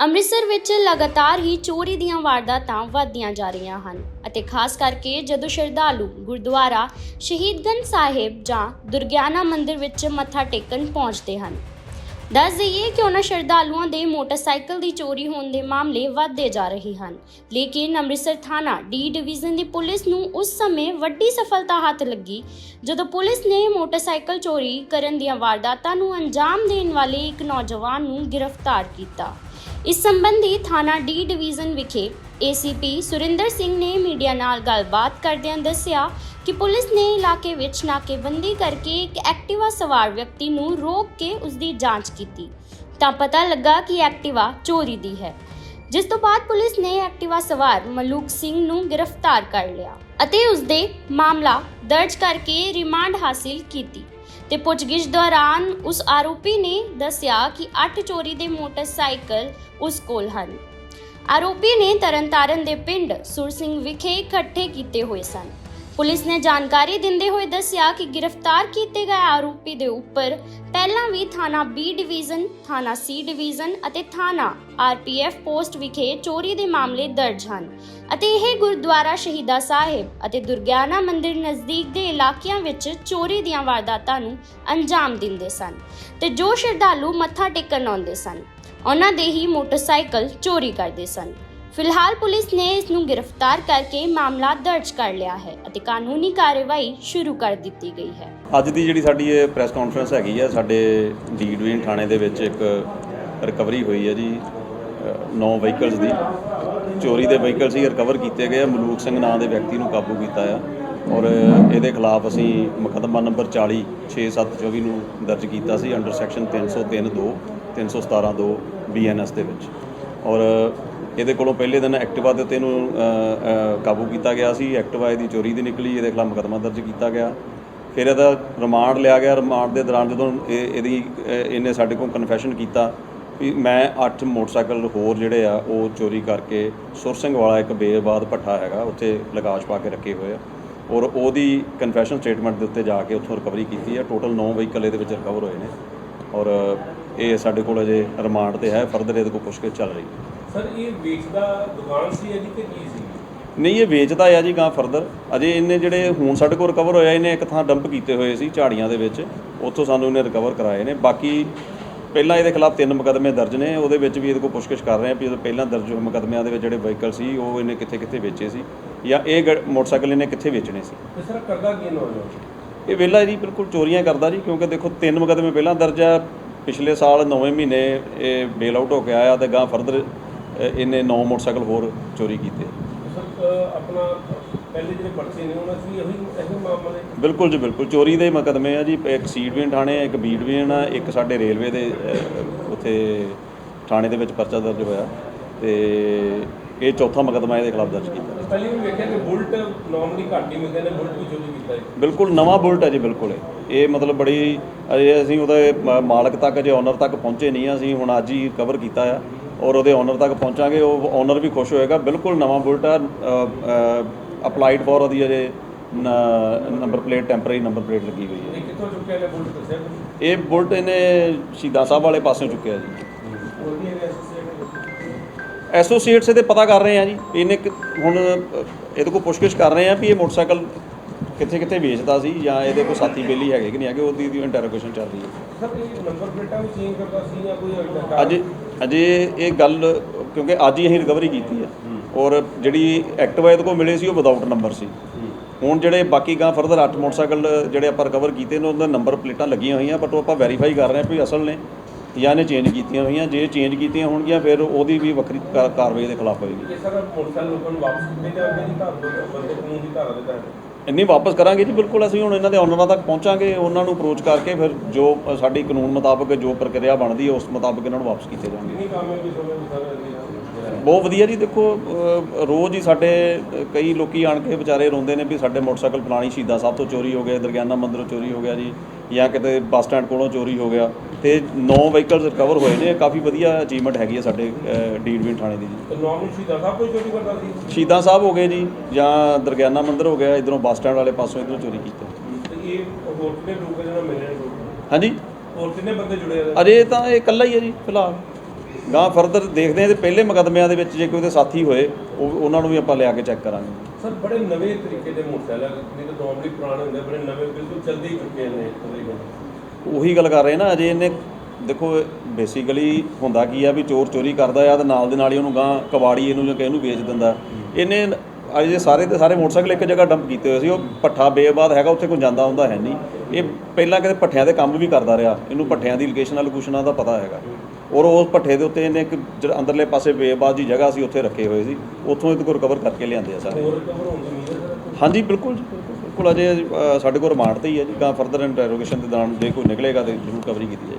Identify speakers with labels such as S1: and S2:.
S1: ਅੰਮ੍ਰਿਤਸਰ ਵਿੱਚ ਲਗਾਤਾਰ ਹੀ ਚੋਰੀ ਦੀਆਂ ਵਾਰਦਾਤਾਂ ਵਧਦੀਆਂ ਜਾ ਰਹੀਆਂ ਹਨ ਅਤੇ ਖਾਸ ਕਰਕੇ ਜਦੋਂ ਸ਼ਰਧਾਲੂ ਗੁਰਦੁਆਰਾ ਸ਼ਹੀਦਗੰਜ ਸਾਹਿਬ ਜਾਂ ਦੁਰਗਿਆਨਾ ਮੰਦਿਰ ਵਿੱਚ ਮੱਥਾ ਟੇਕਣ ਪਹੁੰਚਦੇ ਹਨ। ਦੱਸ ਦਈਏ ਕਿ ਉਹਨਾਂ ਸ਼ਰਧਾਲੂਆਂ ਦੇ ਮੋਟਰਸਾਈਕਲ ਦੀ ਚੋਰੀ ਹੋਣ ਦੇ ਮਾਮਲੇ ਵਧਦੇ ਜਾ ਰਹੇ ਹਨ। ਲੇਕਿਨ ਅੰਮ੍ਰਿਤਸਰ ਥਾਣਾ ਡੀ ਡਿਵੀਜ਼ਨ ਦੀ ਪੁਲਿਸ ਨੂੰ ਉਸ ਸਮੇਂ ਵੱਡੀ ਸਫਲਤਾ ਹੱਥ ਲੱਗੀ ਜਦੋਂ ਪੁਲਿਸ ਨੇ ਮੋਟਰਸਾਈਕਲ ਚੋਰੀ ਕਰਨ ਦੀਆਂ ਵਾਰਦਾਤਾਂ ਨੂੰ ਅੰਜਾਮ ਦੇਣ ਵਾਲੇ ਇੱਕ ਨੌਜਵਾਨ ਨੂੰ ਗ੍ਰਿਫਤਾਰ ਕੀਤਾ। ਇਸ ਸੰਬੰਧੀ ਥਾਣਾ ਡੀ ਡਿਵੀਜ਼ਨ ਵਿਖੇ ਏਸੀਪੀ ਸੁਰਿੰਦਰ ਸਿੰਘ ਨੇ ਮੀਡੀਆ ਨਾਲ ਗੱਲਬਾਤ ਕਰਦਿਆਂ ਦੱਸਿਆ ਕਿ ਪੁਲਿਸ ਨੇ ਇਲਾਕੇ ਵਿੱਚ ਨਾਕੇਬੰਦੀ ਕਰਕੇ ਇੱਕ ਐਕਟਿਵਾ ਸਵਾਰ ਵਿਅਕਤੀ ਨੂੰ ਰੋਕ ਕੇ ਉਸ ਦੀ ਜਾਂਚ ਕੀਤੀ। ਤਾਂ ਪਤਾ ਲੱਗਾ ਕਿ ਐਕਟਿਵਾ ਚੋਰੀ ਦੀ ਹੈ। ਜਿਸ ਤੋਂ ਬਾਅਦ ਪੁਲਿਸ ਨੇ ਐਕਟਿਵਾ ਸਵਾਰ ਮਲੂਕ ਸਿੰਘ ਨੂੰ ਗ੍ਰਿਫਤਾਰ ਕਰ ਲਿਆ ਅਤੇ ਉਸ ਦੇ ਮਾਮਲਾ ਦਰਜ ਕਰਕੇ ਰਿਮਾਂਡ ਹਾਸਿਲ ਕੀਤੀ। ਤੇ ਪੁੱਛਗਿੱਛ ਦੌਰਾਨ ਉਸ ਆਰੋਪੀ ਨੇ ਦੱਸਿਆ ਕਿ 8 ਚੋਰੀ ਦੇ ਮੋਟਰਸਾਈਕਲ ਉਸ ਕੋਲ ਹਨ। ਆਰੋਪੀ ਨੇ ਤਰਨਤਾਰਨ ਦੇ ਪਿੰਡ ਸੁਰ ਸਿੰਘ ਵਿਖੇ ਇਕੱਠੇ ਕੀਤੇ ਹੋਏ ਸਨ। ਪੁਲਿਸ ਨੇ ਜਾਣਕਾਰੀ ਦਿੰਦੇ ਹੋਏ ਦੱਸਿਆ ਕਿ ਗ੍ਰਿਫਤਾਰ ਕੀਤੇ ਗਏ ਆਰੋਪੀ ਦੇ ਉੱਪਰ ਪਹਿਲਾਂ ਵੀ ਥਾਣਾ ਬੀ ਡਿਵੀਜ਼ਨ, ਥਾਣਾ ਸੀ ਡਿਵੀਜ਼ਨ ਅਤੇ ਥਾਣਾ ਆਰਪੀਐਫ ਪੋਸਟ ਵਿਖੇ ਚੋਰੀ ਦੇ ਮਾਮਲੇ ਦਰਜ ਹਨ ਅਤੇ ਇਹ ਗੁਰਦੁਆਰਾ ਸ਼ਹੀਦਾ ਸਾਹਿਬ ਅਤੇ ਦੁਰਗਿਆਨਾ ਮੰਦਿਰ ਨਜ਼ਦੀਕ ਦੇ ਇਲਾਕਿਆਂ ਵਿੱਚ ਚੋਰੀ ਦੀਆਂ ਵਾਰਦਾਤਾਂ ਨੂੰ ਅੰਜਾਮ ਦਿੰਦੇ ਸਨ ਤੇ ਜੋ ਸ਼ਰਧਾਲੂ ਮੱਥਾ ਟੇਕਣ ਆਉਂਦੇ ਸਨ ਉਹਨਾਂ ਦੇ ਹੀ ਮੋਟਰਸਾਈਕਲ ਚੋਰੀ ਕਰਦੇ ਸਨ। ਫਿਲਹਾਲ ਪੁਲਿਸ ਨੇ ਇਸ ਨੂੰ ਗ੍ਰਿਫਤਾਰ ਕਰਕੇ ਮਾਮਲਾ ਦਰਜ ਕਰ ਲਿਆ ਹੈ ਅਤੇ ਕਾਨੂੰਨੀ ਕਾਰਵਾਈ ਸ਼ੁਰੂ ਕਰ ਦਿੱਤੀ ਗਈ ਹੈ।
S2: ਅੱਜ ਦੀ ਜਿਹੜੀ ਸਾਡੀ ਇਹ ਪ੍ਰੈਸ ਕਾਨਫਰੰਸ ਹੈਗੀ ਆ, ਸਾਡੇ ਡੀ ਡਿਵੀਜ਼ਨ ਥਾਣੇ ਦੇ ਵਿੱਚ ਇੱਕ ਰਿਕਵਰੀ ਹੋਈ ਹੈ ਜੀ ਨੌ ਵਹੀਕਲਸ ਦੀ। ਚੋਰੀ ਦੇ ਵਹੀਕਲ ਸੀ ਰਿਕਵਰ ਕੀਤੇ ਗਏ ਮਲੂਕ ਸਿੰਘ ਨਾਂ ਦੇ ਵਿਅਕਤੀ ਨੂੰ ਕਾਬੂ ਕੀਤਾ ਆ। ਔਰ ਇਹਦੇ ਖਿਲਾਫ ਅਸੀਂ ਮੁਕੱਦਮਾ ਨੰਬਰ 40 6724 ਨੂੰ ਦਰਜ ਕੀਤਾ ਸੀ ਅੰਡਰ ਸੈਕਸ਼ਨ 303 2 317 2 ਬੀਐਨਐਸ ਦੇ ਵਿੱਚ। ਔਰ ਇਹਦੇ ਕੋਲੋਂ ਪਹਿਲੇ ਦਿਨ ਐਕਟਿਵਾ ਦੇ ਉੱਤੇ ਇਹਨੂੰ ਕਾਬੂ ਕੀਤਾ ਗਿਆ ਸੀ। ਐਕਟਿਵਾ ਇਹਦੀ ਚੋਰੀ ਦੀ ਨਿਕਲੀ, ਇਹਦੇ ਖਿਲਾਫ ਮੁਕੱਦਮਾ ਦਰਜ ਕੀਤਾ ਗਿਆ। ਫਿਰ ਇਹਦਾ ਰਿਮਾਂਡ ਲਿਆ ਗਿਆ। ਰਿਮਾਂਡ ਦੇ ਦੌਰਾਨ ਜਦੋਂ ਇਹ, ਇਹਦੀ ਇਹਨੇ ਸਾਡੇ ਕੋਲ ਕਨਫੈਸ਼ਨ ਕੀਤਾ ਵੀ ਮੈਂ 8 ਮੋਟਰਸਾਈਕਲ ਹੋਰ ਜਿਹੜੇ ਆ, ਉਹ ਚੋਰੀ ਕਰਕੇ ਸੁਰ ਸਿੰਘ ਵਾਲਾ ਇੱਕ ਬੇਬਾਦ ਭੱਠਾ ਹੈਗਾ, ਉੱਥੇ ਲਗਾਸ਼ ਪਾ ਕੇ ਰੱਖੇ ਹੋਏ ਆ। ਔਰ ਉਹਦੀ ਕਨਫੈਸ਼ਨ ਸਟੇਟਮੈਂਟ ਦੇ ਉੱਤੇ ਜਾ ਕੇ ਉੱਥੋਂ ਰਿਕਵਰੀ ਕੀਤੀ ਆ। ਟੋਟਲ 9 ਵਹੀਕਲ ਇਹਦੇ ਵਿੱਚ ਰਿਕਵਰ ਹੋਏ ਨੇ। ਔਰ ਇਹ ਸਾਡੇ ਕੋਲ ਅਜੇ ਰਿਮਾਂਡ ਤੇ ਹੈ। ਫਰਦਰ ਇਹਦੇ ਕੋਲ ਪੁੱਛ ਕੇ ਚੱਲ ਰਹੀ ਹੈ।
S3: ਸਰ ਇਹ ਵੇਚਦਾ ਦੁਕਾਨ ਸੀ ਇਹਦੀ ਕਿ ਕੀ ਸੀ?
S2: ਨਹੀਂ ਇਹ ਵੇਚਦਾ ਆ ਜੀ ਗਾਂ ਫਰਦਰ ਅਜੇ ਇਹਨੇ ਜਿਹੜੇ ਹੁਣ ਸਾਡੇ ਕੋਲ ਰਿਕਵਰ ਹੋਇਆ ਇਹਨੇ ਇੱਕ ਥਾਂ ਡੰਪ ਕੀਤੇ ਹੋਏ ਸੀ ਝਾੜੀਆਂ ਦੇ ਵਿੱਚ। ਉੱਥੋਂ ਸਾਨੂੰ ਇਹਨੇ ਰਿਕਵਰ ਕਰਾਏ ਨੇ। ਬਾਕੀ ਪਹਿਲਾਂ ਇਹਦੇ ਖਿਲਾਫ ਤਿੰਨ ਮੁਕੱਦਮੇ ਦਰਜ ਨੇ। ਉਹਦੇ ਵਿੱਚ ਵੀ ਇਹਦੇ ਕੋਲ ਪੁੱਛਗਿੱਛ ਕਰ ਰਹੇ ਆ ਵੀ ਇਹਦੇ ਪਹਿਲਾਂ ਦਰਜ ਹੋਏ ਮੁਕੱਦਮਿਆਂ ਦੇ ਵਿੱਚ ਜਿਹੜੇ ਵਹੀਕਲ ਸੀ ਉਹ ਇਹਨੇ ਕਿੱਥੇ ਕਿੱਥੇ ਵੇਚੇ ਸੀ? ਜਾਂ ਇਹ ਗ- ਮੋਟਰਸਾਈਕਲ ਇਹਨੇ ਕਿੱਥੇ ਵੇਚਣੇ ਸੀ?
S3: ਤੇ ਸਰ ਕਰਦਾ ਕੀ ਨੌਜਵਾਨ?
S2: ਇਹ ਵਿਹਲਾ ਜੀ ਬਿਲਕੁਲ ਚੋਰੀਆਂ ਕਰਦਾ ਜੀ ਕਿਉਂਕਿ ਦੇਖੋ ਤਿੰਨ ਮੁਕੱਦਮੇ ਪਹਿਲਾਂ ਦਰਜ ਆ। ਪਿਛਲੇ ਸਾਲ 9ਵੇਂ ਮਹੀਨੇ ਇਹ ਬੇਲ ਆਊਟ ਹੋ ਕੇ ਆਇਆ ਤੇ ਗਾਂ ਫਰਦਰ ਇਹਨੇ 9 ਮੋਟਰਸਾਈਕਲ ਹੋਰ ਚੋਰੀ ਕੀਤੇ।
S3: ਸਰ ਆਪਣਾ ਪਹਿਲੇ ਜਿਹੜੇ ਪਰਚੇ ਨੇ ਉਹਨਾਂ 'ਚ ਵੀ ਇਹੀ ਇਹੀ ਮਾਮਲੇ
S2: ਬਿਲਕੁਲ ਜੀ ਬਿਲਕੁਲ। ਚੋਰੀ ਦੇ ਮੁਕੱਦਮੇ ਆ ਜੀ। ਇੱਕ ਸੀ ਡਿਵੀਜ਼ਨ ਥਾਣੇ ਆ, ਇੱਕ ਬੀ ਡਿਵੀਜ਼ਨ ਆ ਇੱਕ ਸਾਡੇ ਰੇਲਵੇ ਦੇ ਉੱਥੇ ਥਾਣੇ ਦੇ ਵਿੱਚ ਪਰਚਾ ਦਰਜ ਹੋਇਆ। ਤੇ ਇਹ ਚੌਥਾ ਮੁਕੱਦਮਾ ਇਹਦੇ ਖਿਲਾਫ ਦਰਜ ਕੀਤਾ।
S3: ਪਹਿਲੇ ਵੀ ਵੇਖਿਆ ਕਿ ਬੁਲਟ ਨਾਰਮਲੀ ਘੱਟ ਹੀ ਮਿਲਦੇ ਨੇ ਬੁਲਟ ਵੀ ਚੋਰੀ ਕੀਤਾ ਹੈ
S2: ਬਿਲਕੁਲ ਨਵਾਂ ਬੁਲਟ ਹੈ ਜੀ ਬਿਲਕੁਲ। ਇਹ। ਮਤਲਬ ਬੜੀ ਅਜੇ ਅਸੀਂ ਉਹਦੇ ਮਾਲਕ ਤੱਕ ਅਜੇ ਓਨਰ ਤੱਕ ਪਹੁੰਚੇ ਨਹੀਂ ਅਸੀਂ ਹੁਣ ਅੱਜ ਹੀ ਕਵਰ ਕੀਤਾ ਆ। ਔਰ ਉਹਦੇ ਓਨਰ ਤੱਕ ਪਹੁੰਚਾਂਗੇ ਉਹ ਓਨਰ ਵੀ ਖੁਸ਼ ਹੋਏਗਾ। ਬਿਲਕੁਲ ਨਵਾਂ ਬੁਲਟ ਆ ਅਪਲਾਈਡ ਫॉर ਉਹਦੀ ਅਜੇ number plate temporary number plate ਲੱਗੀ ਹੋਈ ਹੈ।
S3: ਇਹ ਕਿੱਥੋਂ ਚੁੱਕਿਆ ਨੇ ਬੁਲਟ ਦੱਸਿਆ?
S2: ਇਹ ਬੁਲਟ ਇਹਨੇ ਸ਼ਹੀਦਾਂ ਸਾਹਿਬ ਵਾਲੇ ਪਾਸਿਓਂ ਚੁੱਕਿਆ ਜੀ। ਐਸੋਸੀਏਟਸ ਇਹਦੇ ਪਤਾ ਕਰ ਰਹੇ ਆ ਜੀ ਇਹਨੇ ਹੁਣ ਇਹਦੇ ਕੋਲ ਪੁੱਛਗਿੱਛ ਕਰ ਰਹੇ ਆ ਵੀ ਇਹ ਮੋਟਰਸਾਈਕਲ ਕਿੱਥੇ ਕਿੱਥੇ ਵੇਚਦਾ ਸੀ ਜਾਂ ਇਹਦੇ ਕੋਲ ਸਾਥੀ ਬੇਲੀ ਹੈਗੇ ਕਿ ਨਹੀਂ ਹੈਗੇ ਉਹਦੀ ਦੀ ਇੰਟਰੋਗੇਸ਼ਨ ਚੱਲ ਰਹੀ ਹੈ।
S3: ਸਰ ਇਹ ਨੰਬਰ ਪਲੇਟਾਂ ਵੀ ਚੇਂਜ ਕਰਦਾ ਸੀ ਜਾਂ ਕੋਈ ਅਜੇ
S2: ਅਜੇ ਅਜੇ ਇਹ ਗੱਲ ਕਿਉਂਕਿ ਅੱਜ ਹੀ ਅਸੀਂ ਰਿਕਵਰੀ ਕੀਤੀ ਹੈ। ਔਰ ਜਿਹੜੀ ਐਕਟਿਵਾ ਇਹਦੇ ਕੋਲ ਮਿਲੇ ਸੀ ਉਹ ਵਿਦਆਊਟ ਨੰਬਰ ਸੀ। ਹੁਣ ਜਿਹੜੇ ਬਾਕੀ ਗਾਂ ਫਰਦਰ 8 ਮੋਟਰਸਾਈਕਲ ਜਿਹੜੇ ਆਪਾਂ ਰਿਕਵਰ ਕੀਤੇ ਨੇ ਉਹਨਾਂ ਦੇ ਨੰਬਰ ਪਲੇਟਾਂ ਲੱਗੀਆਂ ਹੋਈਆਂ ਬਟ ਉਹ ਆਪਾਂ ਵੈਰੀਫਾਈ ਕਰ ਰਹੇ ਹਾਂ ਵੀ ਅਸਲ ਨੇ ਜਾਂ ਨੇ ਚੇਂਜ ਕੀਤੀਆਂ ਹੋਈਆਂ। ਜੇ ਚੇਂਜ ਕੀਤੀਆਂ ਹੋਣਗੀਆਂ ਫਿਰ ਉਹਦੀ ਵੀ ਵੱਖਰੀ ਕਾਰਵਾਈ ਦੇ ਖਿਲਾਫ ਹੋਏਗੀ।
S3: ਇਹ ਸਰ ਮੋਟਰਸਾਈਕਲ ਲੋਕਾਂ ਨੂੰ ਵਾਪਸ ਕਿੱਥੇ ਜਾਣਗੇ ਜੀ? ਘਰ ਤੋਂ ਬੰਦੇ ਕਾਨੂੰਨ ਦੀ ਧਾਰਾ ਦੇ ਤਹਿਤ?
S2: ਇੰਨੀ ਵਾਪਸ ਕਰਾਂਗੇ ਜੀ ਬਿਲਕੁਲ ਅਸੀਂ ਹੁਣ ਇਹਨਾਂ ਦੇ ਓਨਰਾਂ ਤੱਕ ਪਹੁੰਚਾਂਗੇ ਉਹਨਾਂ ਨੂੰ ਅਪਰੋਚ ਕਰਕੇ ਫਿਰ ਜੋ ਸਾਡੀ ਕਾਨੂੰਨ ਮੁਤਾਬਕ ਜੋ ਪ੍ਰਕਿਰਿਆ ਬਣਦੀ ਹੈ ਉਸ ਮੁਤਾਬਕ ਇਹਨਾਂ ਨੂੰ ਵਾਪਸ ਕੀਤੇ ਜਾਣਗੇ। ਬਹੁਤ ਵਧੀਆ ਜੀ ਦੇਖੋ ਰੋਜ਼ ਹੀ ਸਾਡੇ ਕਈ ਲੋਕੀ ਆਣ ਕੇ ਵਿਚਾਰੇ ਰੋਂਦੇ ਨੇ ਵੀ ਸਾਡੇ ਮੋਟਰਸਾਈਕਲ ਫਲਾਣੀ ਸ਼ਹੀਦਾਂ ਸਾਹਿਬ ਤੋਂ ਚੋਰੀ ਹੋ ਗਏ ਦਰਗਿਆਨਾ ਮੰਦਿਰੋਂ ਚੋਰੀ ਹੋ ਗਿਆ ਜੀ। ਜਾਂ ਕਿਤੇ ਬੱਸ ਸਟੈਂਡ ਕੋਲੋਂ ਚੋਰੀ ਹੋ ਗਿਆ ਤੇ 9 ਵਹੀਕਲਸ ਰਿਕਵਰ ਹੋਏ ਨੇ। ਕਾਫੀ ਵਧੀਆ ਅਚੀਵਮੈਂਟ ਹੈਗੀ ਹੈ ਸਾਡੇ ਡੀਡਵਿਨ ਥਾਣੇ ਦੀ ਜੀ।
S3: ਨਾਰਮਲ ਸ਼ਹੀਦਾਂ ਸਾਹਿਬ ਕੋਈ ਚੋਰੀ ਕਰਦਾ ਸੀ?
S2: ਸ਼ਹੀਦਾਂ ਸਾਹਿਬ ਹੋ ਗਏ ਜੀ ਜਾਂ ਦਰਗਿਆਨਾ ਮੰਦਿਰ ਹੋ ਗਿਆ ਇਧਰੋਂ ਬੱਸ ਸਟੈਂਡ ਵਾਲੇ ਪਾਸੋਂ ਇਧਰੋਂ ਚੋਰੀ ਕੀਤਾ।
S3: ਤੇ ਇਹ ਹੋਰ ਕਿੰਨੇ ਲੋਕ ਜਿਹਨਾਂ ਮਿਲੇ ਨੇ?
S2: ਹਾਂਜੀ?
S3: ਹੋਰ ਕਿੰਨੇ ਬੰਦੇ ਜੁੜੇ ਆ
S2: ਅਜੇ ਤਾਂ ਇਹ ਇਕੱਲਾ ਹੀ ਹੈ ਜੀ ਫਿਲਹਾਲ। ਗਾਂ ਫਰਦਰ ਦੇਖਦੇ ਹਾਂ ਤੇ ਪਹਿਲੇ ਮੁਕੱਦਮਿਆਂ ਦੇ ਵਿੱਚ ਜੇ ਕੋਈ ਉਹਦੇ ਸਾਥੀ ਹੋਏ ਉਹ ਉਹਨਾਂ ਨੂੰ ਵੀ ਆਪਾਂ ਲਿਆ ਕੇ ਚੈੱਕ ਕਰਾਂਗੇ।
S3: ਸਰ ਬੜੇ ਨਵੇਂ ਤਰੀਕੇ ਦੇ ਮੋਟਰਸਾਈਕਲ ਨਹੀਂ ਤਾਂ ਨਾਰਮਲੀ ਪੁਰਾਣੇ ਹੁੰਦੇ ਬੜੇ ਨਵੇਂ ਬਿਲਕੁਲ ਚੱਲਦੇ ਹੀ ਚੁੱਕੇ ਨੇ ਤਕਰੀਬਨ
S2: ਉਹੀ ਗੱਲ ਕਰ ਰਹੇ ਨਾ ਅਜੇ ਇਹਨੇ ਦੇਖੋ ਬੇਸਿਕਲੀ ਹੁੰਦਾ ਕੀ ਆ ਵੀ ਚੋਰ ਚੋਰੀ ਕਰਦਾ ਆ ਤੇ ਨਾਲ ਦੇ ਨਾਲ ਹੀ ਉਹਨੂੰ ਗਾਂ ਕਬਾੜੀ ਇਹਨੂੰ ਜਾਂ ਕਿਸੇ ਨੂੰ ਵੇਚ ਦਿੰਦਾ। ਇਹਨੇ ਅਜੇ ਸਾਰੇ ਦੇ ਸਾਰੇ ਮੋਟਰਸਾਈਕਲ ਇੱਕ ਜਗ੍ਹਾ ਡੰਪ ਕੀਤੇ ਹੋਏ ਸੀ ਉਹ ਪੱਠਾ ਬੇਬਾਦ ਹੈਗਾ ਉੱਥੇ ਕੋਈ ਜਾਂਦਾ ਹੁੰਦਾ ਹੈ ਨਹੀਂ। ਇਹ ਪਹਿਲਾਂ ਕਿਤੇ ਪੱਠਿਆਂ ਦੇ ਕੰਮ ਵੀ ਕਰਦਾ ਰਿਹਾ ਇਹਨੂੰ ਪੱਠਿਆਂ ਦੀ ਲੋਕੇਸ਼ਨਾਂ ਲੋਕੇਸ਼ਨਾਂ ਦਾ ਪਤਾ ਹੈਗਾ। ਔਰ ਉਸ ਪੱਠੇ ਦੇ ਉੱਤੇ ਇਹਨੇ ਇੱਕ ਜਿਹੜਾ ਅੰਦਰਲੇ ਪਾਸੇ ਬੇਬਾਦ ਦੀ ਜਗ੍ਹਾ ਸੀ ਉੱਥੇ ਰੱਖੇ ਹੋਏ ਸੀ। ਉੱਥੋਂ ਇਹਦੇ ਕੋਲ ਰਿਕਵਰ ਕਰਕੇ ਲਿਆਂਦੇ ਆ ਸਾਰੇ। ਹਾਂਜੀ ਬਿਲਕੁਲ ਜੀ ਬਿਲਕੁਲ ਅਜੇ ਸਾਡੇ ਕੋਲ ਰਿਮਾਂਡ ਤੇ ਹੀ ਹੈ ਜੀ। ਗਾਂ ਫਰਦਰ ਇੰਟਰੋਗੇਸ਼ਨ ਦੇ ਦੌਰਾਨ ਜੇ ਕੋਈ ਨਿਕਲੇਗਾ ਤੇ ਜ਼ਰੂਰ ਕਵਰੀ ਕੀਤੀ